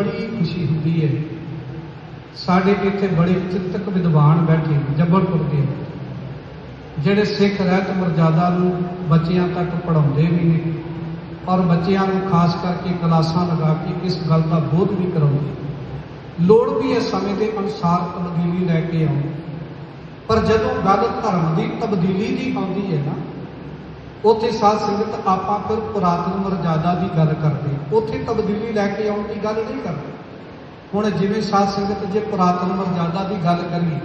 ਬੜੀ ਖੁਸ਼ੀ ਹੁੰਦੀ ਹੈ। ਸਾਡੇ ਇੱਥੇ ਬੜੇ ਚਿੰਤਕ ਵਿਦਵਾਨ ਬੈਠੇ ਨੇ, ਜਬਲਪੁਰ ਦੇ। ਜਿਹੜੇ ਸਿੱਖ ਰਹਿਤ ਮਰਜ਼ਾਦਾ ਨੂੰ ਬੱਚਿਆਂ ਤੱਕ ਪੜਾਉਂਦੇ ਵੀ ਨੇ ਔਰ ਬੱਚਿਆਂ ਨੂੰ ਖਾਸ ਕਰਕੇ ਕਲਾਸਾਂ ਲਗਾ ਕੇ ਇਸ ਗੱਲ ਦਾ ਬੋਧ ਵੀ ਕਰਾਉਂਦੇ ਲੋੜ ਵੀ ਹੈ ਸਮੇਂ ਦੇ ਅਨੁਸਾਰ ਤਬਦੀਲੀ ਲੈ ਕੇ ਆਉਣ। ਪਰ ਜਦੋਂ ਗੱਲ ਧਰਮ ਦੀ ਤਬਦੀਲੀ ਦੀ ਆਉਂਦੀ ਹੈ ਨਾ ਉੱਥੇ ਸਾਧ ਸੰਗਤ ਆਪਾਂ ਫਿਰ ਪੁਰਾਤਨ ਮਰਜ਼ਾਦਾ ਦੀ ਗੱਲ ਕਰਦੇ ਉੱਥੇ ਤਬਦੀਲੀ ਲੈ ਕੇ ਆਉਣ ਦੀ ਗੱਲ ਨਹੀਂ ਕਰਦੇ। ਹੁਣ ਜਿਵੇਂ ਸਾਧ ਸੰਗਤ ਜੇ ਪੁਰਾਤਨ ਮਰਜ਼ਾਦਾ ਦੀ ਗੱਲ ਕਰੀਏ,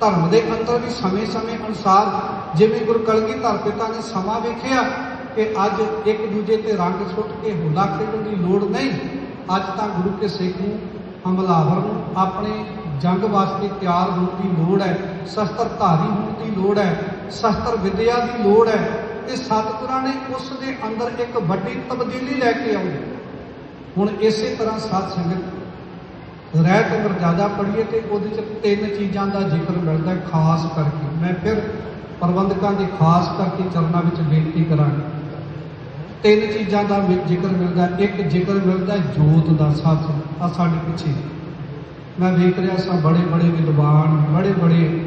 ਧਰਮ ਦੇ ਅੰਦਰ ਵੀ ਸਮੇਂ-ਸਮੇਂ ਅਨੁਸਾਰ ਜਿਵੇਂ ਗੁਰੂ ਕਲਗੀਧਰ ਪਿਤਾ ਨੇ ਸਮਾਂ ਵੇਖਿਆ ਕਿ ਅੱਜ ਇੱਕ ਦੂਜੇ ਤੇ ਰੰਗ ਸੁੱਟ ਕੇ ਹੁਲਾ ਖੇਡਣ ਦੀ ਲੋੜ ਨਹੀਂ, ਅੱਜ ਤਾਂ ਗੁਰੂ ਕੇ ਸਿੱਖ ਨੂੰ, ਹਮਲਾਵਰ ਨੂੰ ਆਪਣੇ ਜੰਗ ਵਾਸਤੇ ਤਿਆਰ ਹੋਣ ਦੀ ਲੋੜ ਹੈ ਸ਼ਸਤਰ ਧਾਰੀ ਹੋਣ ਦੀ ਲੋੜ ਹੈ, ਸ਼ਸਤਰ ਵਿਦਿਆ ਦੀ ਲੋੜ ਹੈ। ਤੇ ਸਤਿਗੁਰਾਂ ਨੇ ਉਸ ਦੇ ਅੰਦਰ ਇੱਕ ਵੱਡੀ ਤਬਦੀਲੀ ਲੈ ਕੇ ਆਉਣੀ ਹੁਣ ਇਸੇ ਤਰ੍ਹਾਂ ਸਾਧ ਸੰਗਤ, ਰਹਿਤ ਮਰਜ਼ਾਦਾ ਪੜ੍ਹੀਏ ਤੇ ਉਹਦੇ ਚ ਤਿੰਨ ਚੀਜ਼ਾਂ ਦਾ ਜ਼ਿਕਰ ਮਿਲਦਾ ਖਾਸ ਕਰਕੇ। ਮੈਂ ਫਿਰ ਪ੍ਰਬੰਧਕਾਂ ਦੇ ਖਾਸ ਕਰਕੇ ਚਰਨਾਂ ਵਿੱਚ ਬੇਨਤੀ ਕਰਾਂਗਾ। ਤਿੰਨ ਚੀਜ਼ਾਂ ਦਾ ਜ਼ਿਕਰ ਮਿਲਦਾ, ਇੱਕ ਜ਼ਿਕਰ ਮਿਲਦਾ ਜੋਤ ਦਾ ਸਾਥ ਆ ਸਾਡੇ ਪਿੱਛੇ। ਮੈਂ ਵੇਖ ਰਿਹਾ ਸਾਂ ਬੜੇ ਬੜੇ ਵਿਦਵਾਨ, ਬੜੇ ਬੜੇ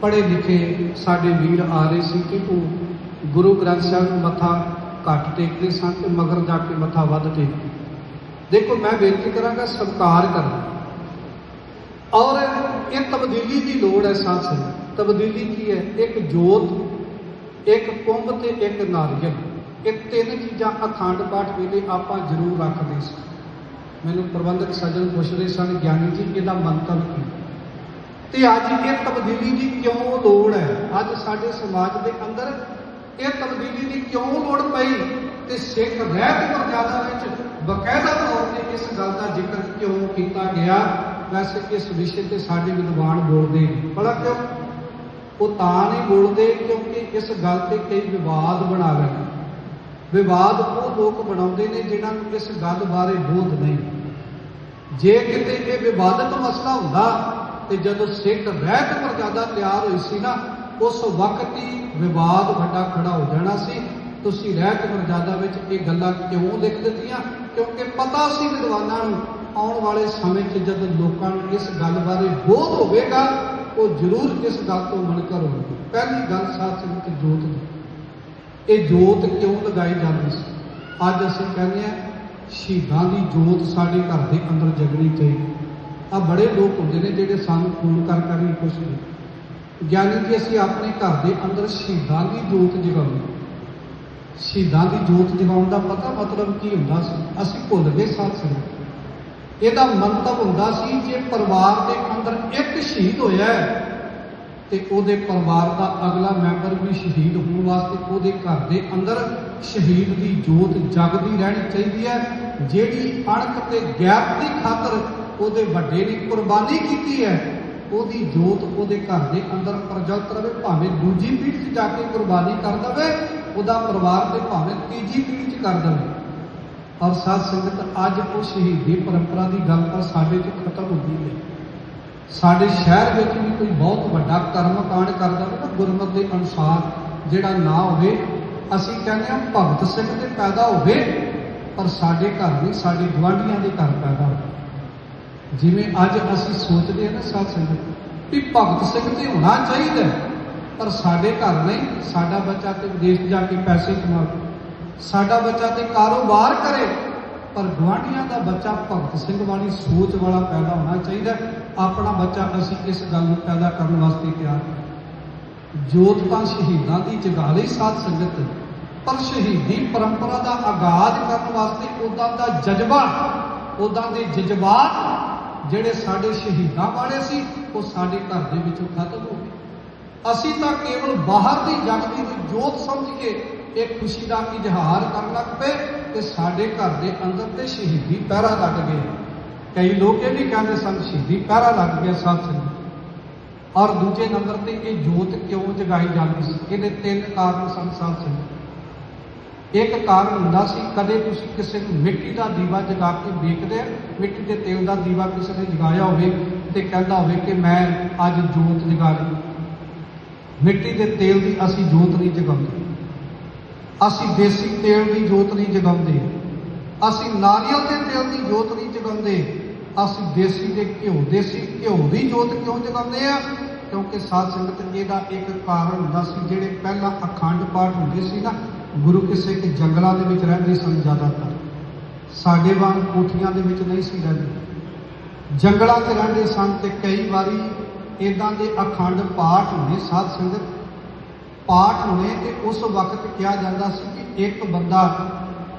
ਪੜ੍ਹੇ ਲਿਖੇ ਸਾਡੇ ਵੀਰ ਆ ਰਹੇ ਸੀ ਕਿ ਉਹ ਗੁਰੂ ਗ੍ਰੰਥ ਸਾਹਿਬ ਨੂੰ ਮੱਥਾ ਘੱਟ ਟੇਕਦੇ ਸਨ ਤੇ ਮਗਰ ਜਾ ਕੇ ਮੱਥਾ ਵੱਧ ਟੇਕਦੇ। ਦੇਖੋ, ਮੈਂ ਬੇਨਤੀ ਕਰਾਂਗਾ, ਸਤਿਕਾਰ ਕਰਨਾ। ਔਰ ਇਹ ਤਬਦੀਲੀ ਦੀ ਲੋੜ ਹੈ ਸਾਥ ਤਬਦੀਲੀ ਕੀ ਹੈ? ਇੱਕ ਜੋਤ, ਇੱਕ ਕੁੰਭ ਤੇ ਇੱਕ ਨਾਰੀਅਲ। ਇਹ ਤਿੰਨ ਚੀਜ਼ਾਂ ਅਖੰਡ ਪਾਠ ਵੇਲੇ ਆਪਾਂ ਜ਼ਰੂਰ ਰੱਖਦੇ ਸੀ। ਮੈਨੂੰ ਪ੍ਰਬੰਧਕ ਸੱਜਣ ਪੁੱਛਦੇ ਸਨ, ਗਿਆਨੀ ਜੀ, ਇਹਦਾ ਮੰਤਵ ਕੀ? ਤੇ ਅੱਜ ਇਹ ਤਬਦੀਲੀ ਦੀ ਕਿਉਂ ਲੋੜ ਹੈ? ਅੱਜ ਸਾਡੇ ਸਮਾਜ ਦੇ ਅੰਦਰ ਇਹ ਤਬਦੀਲੀ ਦੀ ਕਿਉਂ ਲੋੜ ਪਈ ਤੇ ਸਿੱਖ ਰਹਿਤ ਮਰਜ਼ਾਦਾ ਵਿੱਚ ਬਕਾਇਦਾ ਤੌਰ ਤੇ ਇਸ ਗੱਲ ਦਾ ਜ਼ਿਕਰ ਕਿਉਂ ਕੀਤਾ ਗਿਆ? ਵੈਸੇ ਇਸ ਵਿਸ਼ੇ ਤੇ ਸਾਡੇ ਵਿਦਵਾਨ ਬੋਲਦੇ ਨੇ ਭਲਾ ਕਿਉਂ ਉਹ ਤਾਂ ਨਹੀਂ ਬੋਲਦੇ ਕਿਉਂਕਿ ਇਸ ਗੱਲ ਤੇ ਕਈ ਵਿਵਾਦ ਬਣਾ ਰਹੇ ਵਿਵਾਦ ਉਹ ਲੋਕ ਬਣਾਉਂਦੇ ਨੇ ਜਿਨ੍ਹਾਂ ਨੂੰ ਇਸ ਗੱਲ ਬਾਰੇ ਬੋਧ ਨਹੀਂ। ਜੇ ਕਿਤੇ ਇਹ ਵਿਵਾਦਤ ਮਸਲਾ ਹੁੰਦਾ ਤੇ ਜਦੋਂ ਸਿੱਖ ਰਹਿਤ ਮਰਜ਼ਾਦਾ ਤਿਆਰ ਹੋਈ ਸੀ ਨਾ, ਉਸ ਵਕਤ ਹੀ ਵਿਵਾਦ ਵੱਡਾ ਖੜਾ ਹੋ ਜਾਣਾ ਸੀ। ਤੁਸੀਂ ਰਹਿਤ ਮਰਜ਼ਾਦਾ ਵਿੱਚ ਇਹ ਗੱਲਾਂ ਕਿਉਂ ਲਿਖ ਦਿੱਤੀਆਂ? ਕਿਉਂਕਿ ਪਤਾ ਸੀ ਵਿਦਵਾਨਾਂ ਨੂੰ ਆਉਣ ਵਾਲੇ ਸਮੇਂ 'ਚ ਜਦ ਲੋਕਾਂ ਨੂੰ ਇਸ ਗੱਲ ਬਾਰੇ ਬੋਧ ਹੋਵੇਗਾ, ਉਹ ਜ਼ਰੂਰ ਇਸ ਗੱਲ ਤੋਂ ਮਨਕਰ ਹੋਣਗੇ। ਪਹਿਲੀ ਗੱਲ ਸਾਥ ਸੰਗਤ ਜੋਤ ਦੀ। ਇਹ ਜੋਤ ਕਿਉਂ ਲਗਾਈ ਜਾਂਦੀ ਸੀ? ਅੱਜ ਅਸੀਂ ਕਹਿੰਦੇ ਆ ਸ਼ਹੀਦਾਂ ਦੀ ਜੋਤ ਸਾਡੇ ਘਰ ਦੇ ਅੰਦਰ ਜਗਣੀ ਚਾਹੀਦੀ। ਆ ਬੜੇ ਲੋਕ ਹੁੰਦੇ ਨੇ ਜਿਹੜੇ ਸਾਨੂੰ ਫੋਨ ਕਰ ਕਰ ਹੀ ਪੁੱਛਦੇ ਗਿਆਨੀ ਕਿ ਅਸੀਂ ਆਪਣੇ ਘਰ ਦੇ ਅੰਦਰ ਸ਼ਹੀਦਾਂ ਦੀ ਜੋਤ ਜਗਾਉਣੀ ਸ਼ਹੀਦਾਂ ਦੀ ਜੋਤ ਜਗਾਉਣ ਦਾ ਪਤਾ ਮਤਲਬ ਕੀ ਹੁੰਦਾ ਸੀ? ਅਸੀਂ ਭੁੱਲ ਗਏ ਸਾਥ ਸੰਗਤ। ਇਹਦਾ ਮੰਤਵ ਹੁੰਦਾ ਸੀ, ਜੇ ਪਰਿਵਾਰ ਦੇ ਅੰਦਰ ਇੱਕ ਸ਼ਹੀਦ ਹੋਇਆ ਤੇ ਉਹਦੇ ਪਰਿਵਾਰ ਦਾ ਅਗਲਾ ਮੈਂਬਰ ਵੀ ਸ਼ਹੀਦ ਹੋਣ ਵਾਸਤੇ ਉਹਦੇ ਘਰ ਦੇ ਅੰਦਰ ਸ਼ਹੀਦ ਦੀ ਜੋਤ ਜਗਦੀ ਰਹਿਣੀ ਚਾਹੀਦੀ ਹੈ। ਜਿਹੜੀ ਅਣਖ ਤੇ ਗੈਪ ਦੀ ਖਾਤਰ ਉਹਦੇ ਵੱਡੇ ਨੇ ਕੁਰਬਾਨੀ ਕੀਤੀ ਹੈ ਉਹਦੀ ਜੋਤ ਉਹਦੇ ਘਰ ਦੇ ਅੰਦਰ ਪ੍ਰਜਵਤ ਰਵੇ, ਭਾਵੇਂ ਦੂਜੀ ਪੀੜ੍ਹੀ 'ਚ ਜਾ ਕੇ ਕੁਰਬਾਨੀ ਕਰ ਦਵੇ, ਉਹਦਾ ਪਰਿਵਾਰ ਤੇ ਭਾਵੇਂ ਤੀਜੀ ਪੀੜ੍ਹੀ 'ਚ ਕਰ ਦਵੇ। ਔਰ ਸਾਧ ਸੰਗਤ, ਅੱਜ ਉਹ ਸ਼ਹੀਦੀ ਪਰੰਪਰਾ ਦੀ ਗੱਲ ਤਾਂ ਸਾਡੇ 'ਚ ਖਤਮ ਹੁੰਦੀ ਹੈ। ਸਾਡੇ ਸ਼ਹਿਰ ਵਿੱਚ ਵੀ ਕੋਈ ਬਹੁਤ ਵੱਡਾ ਕਰਮ ਕਾਂਡ ਕਰਦਾ ਹੋਵੇ ਨਾ, ਗੁਰਮਤ ਦੇ ਅਨੁਸਾਰ ਜਿਹੜਾ ਨਾ ਹੋਵੇ, ਅਸੀਂ ਕਹਿੰਦੇ ਹਾਂ ਭਗਤ ਸਿੰਘ ਦੇ ਪੈਦਾ ਹੋਵੇ, ਪਰ ਸਾਡੇ ਘਰ ਨਹੀਂ, ਸਾਡੇ ਗੁਆਂਢੀਆਂ ਦੇ ਘਰ ਪੈਦਾ ਹੋਵੇ। ਜਿਵੇਂ ਅੱਜ ਅਸੀਂ ਸੋਚਦੇ ਹਾਂ ਨਾ ਸਾਧ ਸੰਗਤ, ਵੀ ਭਗਤ ਸਿੰਘ ਤੇ ਹੋਣਾ ਚਾਹੀਦਾ ਪਰ ਸਾਡੇ ਘਰ ਨਹੀਂ, ਸਾਡਾ ਬੱਚਾ ਤੇ ਵਿਦੇਸ਼ ਜਾ ਕੇ ਪੈਸੇ ਕਮਾਵੇ। ਸਾਡਾ ਬੱਚਾ ਤੇ ਕਾਰੋਬਾਰ ਕਰੇ, ਪਰ ਗੁਆਂਢੀਆਂ ਦਾ ਬੱਚਾ ਭਗਤ ਸਿੰਘ ਵਾਲੀ ਸੋਚ ਵਾਲਾ ਪੈਦਾ ਹੋਣਾ ਚਾਹੀਦਾ ਆਪਣਾ ਬੱਚਾ ਅਸੀਂ ਇਸ ਗੱਲ ਨੂੰ ਪੈਦਾ ਕਰਨ ਵਾਸਤੇ ਤਿਆਰ ਜੋਤ ਤਾਂ ਸ਼ਹੀਦਾਂ ਦੀ ਜਗਾ ਲਈ ਸਾਧ ਸੰਗਤ, ਪਰ ਸ਼ਹੀਦੀ ਪਰੰਪਰਾ ਦਾ ਆਗਾਜ਼ ਕਰਨ ਵਾਸਤੇ ਉਦਾਂ ਦਾ ਜਜ਼ਬਾ ਉਦਾਂ ਦੇ ਜਜ਼ਬਾਤ ਜਿਹੜੇ ਸਾਡੇ ਸ਼ਹੀਦਾਂ ਵਾਲੇ ਸੀ, ਉਹ ਸਾਡੇ ਘਰ ਦੇ ਵਿੱਚੋਂ ਖਤਮ ਹੋ ਗਏ। ਅਸੀਂ ਤਾਂ ਕੇਵਲ ਬਾਹਰ ਦੀ ਜਗਦੀ ਨੂੰ ਜੋਤ ਸਮਝ ਕੇ ਇਹ ਖੁਸ਼ੀ ਦਾ ਇਜ਼ਹਾਰ ਕਰਨ ਲੱਗ ਪਏ ਕਿ ਸਾਡੇ ਘਰ ਦੇ ਅੰਦਰ ਤੇ ਸ਼ਹੀਦੀ ਪਹਿਰਾ ਲੱਗ ਗਏ। ਕਈ ਲੋਕ ਇਹ ਵੀ ਕਹਿੰਦੇ ਸਨ, ਸ਼ਹੀਦੀ ਪਹਿਰਾ ਲੱਗ ਗਿਆ ਸਾਥ ਸੰਗਤ ਔਰ ਦੂਜੇ ਨੰਬਰ ਤੇ ਇਹ ਜੋਤ ਕਿਉਂ ਜਗਾਈ ਜਾਂਦੀ ਸੀ? ਇਹਦੇ ਤਿੰਨ ਕਾਰਨ ਸਨ ਸਾਥ ਸੰਗਤ ਇੱਕ ਕਾਰਨ ਹੁੰਦਾ ਸੀ, ਕਦੇ ਤੁਸੀਂ ਕਿਸੇ ਨੂੰ ਮਿੱਟੀ ਦਾ ਦੀਵਾ ਜਗਾ ਕੇ ਵੇਖਦੇ ਆ? ਮਿੱਟੀ ਦੇ ਤੇਲ ਦਾ ਦੀਵਾ ਕਿਸੇ ਨੇ ਜਗਾਇਆ ਹੋਵੇ ਤੇ ਕਹਿੰਦਾ ਹੋਵੇ ਕਿ ਮੈਂ ਅੱਜ ਜੋਤ ਜਗਾ ਲਈ ਮਿੱਟੀ ਦੇ ਤੇਲ ਦੀ ਅਸੀਂ ਜੋਤ ਨਹੀਂ ਜਗਾਉਂਦੇ। ਅਸੀਂ ਦੇਸੀ ਤੇਲ ਦੀ ਜੋਤ ਨਹੀਂ ਜਗਾਉਂਦੇ। ਅਸੀਂ ਨਾਰੀਅਲ ਦੇ ਤੇਲ ਦੀ ਜੋਤ ਨਹੀਂ ਜਗਾਉਂਦੇ। ਅਸੀਂ ਦੇਸੀ ਦੇ ਘਿਓ, ਦੇਸੀ ਘਿਓ ਦੀ ਜੋਤ ਕਿਉਂ ਜਗਾਉਂਦੇ ਆ? ਕਿਉਂਕਿ ਸਾਧ ਸੰਗਤ ਇਹਦਾ ਇੱਕ ਕਾਰਨ ਹੁੰਦਾ ਸੀ, ਜਿਹੜੇ ਪਹਿਲਾਂ ਅਖੰਡ ਪਾਠ ਹੁੰਦੇ ਸੀ ਨਾ ਗੁਰੂ ਕਿਸੇ ਕਿ ਜੰਗਲਾਂ ਦੇ ਵਿੱਚ ਰਹਿੰਦੇ ਸਨ ਜ਼ਿਆਦਾਤਰ। ਸਾਡੇ ਵਾਂਗ ਕੋਠੀਆਂ ਦੇ ਵਿੱਚ ਨਹੀਂ ਸੀ ਰਹਿੰਦੇ। ਜੰਗਲਾਂ 'ਚ ਰਹਿੰਦੇ ਸਨ ਤੇ ਕਈ ਵਾਰੀ ਇਦਾਂ ਦੇ ਅਖੰਡ ਪਾਠ ਹੁੰਦੇ, ਸਾਧ ਸੰਗਤ ਪਾਠ ਹੋਣੇ ਤੇ ਉਸ ਵਕਤ ਕਿਹਾ ਜਾਂਦਾ ਸੀ ਕਿ ਇੱਕ ਬੰਦਾ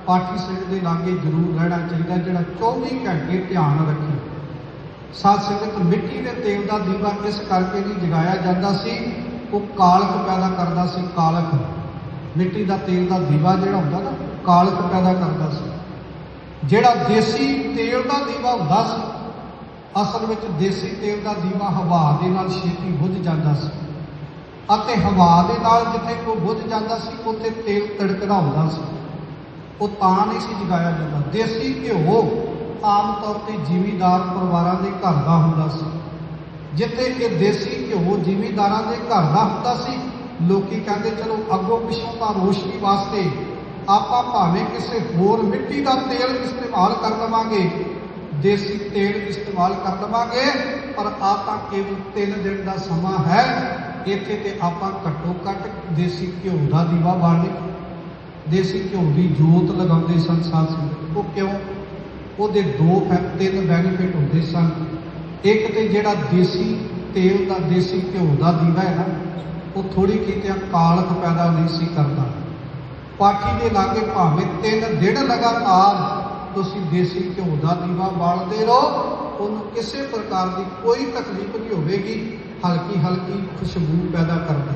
ਪਾਠੀ ਸਿੰਘ ਦੇ ਲਾਗੇ ਜ਼ਰੂਰ ਰਹਿਣਾ ਚਾਹੀਦਾ ਜਿਹੜਾ 24 ਘੰਟੇ ਧਿਆਨ ਰੱਖੇ। ਸਾਧ ਸੰਗਤ ਮਿੱਟੀ ਦੇ ਤੇਲ ਦਾ ਦੀਵਾ ਇਸ ਕਰਕੇ ਨਹੀਂ ਜਗਾਇਆ ਜਾਂਦਾ ਸੀ, ਉਹ ਕਾਲਕ ਪੈਦਾ ਕਰਦਾ ਸੀ, ਕਾਲਕ। ਮਿੱਟੀ ਦਾ ਤੇਲ ਦਾ ਦੀਵਾ ਜਿਹੜਾ ਹੁੰਦਾ ਨਾ ਕਾਲਖ ਪੈਦਾ ਕਰਦਾ ਸੀ। ਜਿਹੜਾ ਦੇਸੀ ਤੇਲ ਦਾ ਦੀਵਾ ਹੁੰਦਾ ਸੀ, ਅਸਲ ਵਿੱਚ ਦੇਸੀ ਤੇਲ ਦਾ ਦੀਵਾ ਹਵਾ ਦੇ ਨਾਲ ਛੇਤੀ ਬੁੱਝ ਜਾਂਦਾ ਸੀ। ਅਤੇ ਹਵਾ ਦੇ ਨਾਲ ਜਿੱਥੇ ਕੋਈ ਬੁੱਝ ਜਾਂਦਾ ਸੀ, ਉੱਥੇ ਤੇਲ ਤੜਕਦਾ ਹੁੰਦਾ ਸੀ। ਉਹ ਤਾਂ ਨਹੀਂ ਸੀ ਜਗਾਇਆ ਜਾਂਦਾ। ਦੇਸੀ ਘਿਓ ਆਮ ਤੌਰ ਤੇ ਜ਼ਿਮੀਦਾਰ ਪਰਿਵਾਰਾਂ ਦੇ ਘਰ ਦਾ ਹੁੰਦਾ ਸੀ। ਜਿੱਥੇ ਕਿ ਦੇਸੀ ਘਿਓ ਜ਼ਿਮੀਦਾਰਾਂ ਦੇ ਘਰ ਦਾ ਹੁੰਦਾ ਸੀ ਲੋਕੀ ਕਹਿੰਦੇ, ਚਲੋ, ਅੱਗੋਂ ਪਿੱਛੋਂ ਤਾਂ ਰੋਸ਼ਨੀ ਵਾਸਤੇ ਆਪਾਂ ਭਾਵੇਂ ਕਿਸੇ ਹੋਰ ਮਿੱਟੀ ਦਾ ਤੇਲ ਇਸਤੇਮਾਲ ਕਰ ਲਵਾਂਗੇ, ਦੇਸੀ ਤੇਲ ਇਸਤੇਮਾਲ ਕਰ ਲਵਾਂਗੇ, ਪਰ ਆ ਤਾਂ ਕੇਵਲ 3 ਦਿਨ ਦਾ ਸਮਾਂ ਹੈ। ਇੱਥੇ ਤੇ ਆਪਾਂ ਘੱਟੋ ਘੱਟ ਦੇਸੀ ਘਿਓ ਦਾ ਦੀਵਾ ਬਾਲਦੇ। ਦੇਸੀ ਘਿਓ ਦੀ ਜੋਤ ਲਗਾਉਂਦੇ ਸਨ ਸਾਧ ਉਹ ਕਿਉਂ? ਉਹਦੇ ਦੋ ਫੈ- ਤਿੰਨ ਬੈਨੀਫਿਟ ਹੁੰਦੇ ਸਨ। ਇੱਕ ਤੇ ਜਿਹੜਾ ਦੇਸੀ ਤੇਲ ਦਾ, ਦੇਸੀ ਘਿਓ ਦਾ ਦੀਵਾ ਹੈ ਨਾ ਉਹ ਥੋੜੀ ਕੀਤੇ ਕਾਲਖ ਪੈਦਾ ਨਹੀਂ ਸੀ ਕਰਦਾ। ਪਾਠੀ ਦੇ ਲਾਗੇ ਭਾਵੇਂ ਤਿੰਨ ਦਿਨ ਲਗਾਤਾਰ ਤੁਸੀਂ ਦੇਸੀ ਘਿਓ ਦਾ ਦੀਵਾ ਬਾਲਦੇ ਰਹੋ, ਉਹਨੂੰ ਕਿਸੇ ਪ੍ਰਕਾਰ ਦੀ ਕੋਈ ਤਕਲੀਫ ਨਹੀਂ ਹੋਵੇਗੀ ਹਲਕੀ ਹਲਕੀ ਖੁਸ਼ਬੂ ਪੈਦਾ ਕਰਦਾ।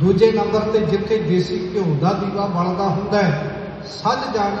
ਦੂਜੇ ਨੰਬਰ ਤੇ ਜਿੱਥੇ ਦੇਸੀ ਘਿਓ ਦਾ ਦੀਵਾ ਬਲਦਾ ਹੁੰਦਾ ਹੈ, ਸੱਜ ਜਾਣ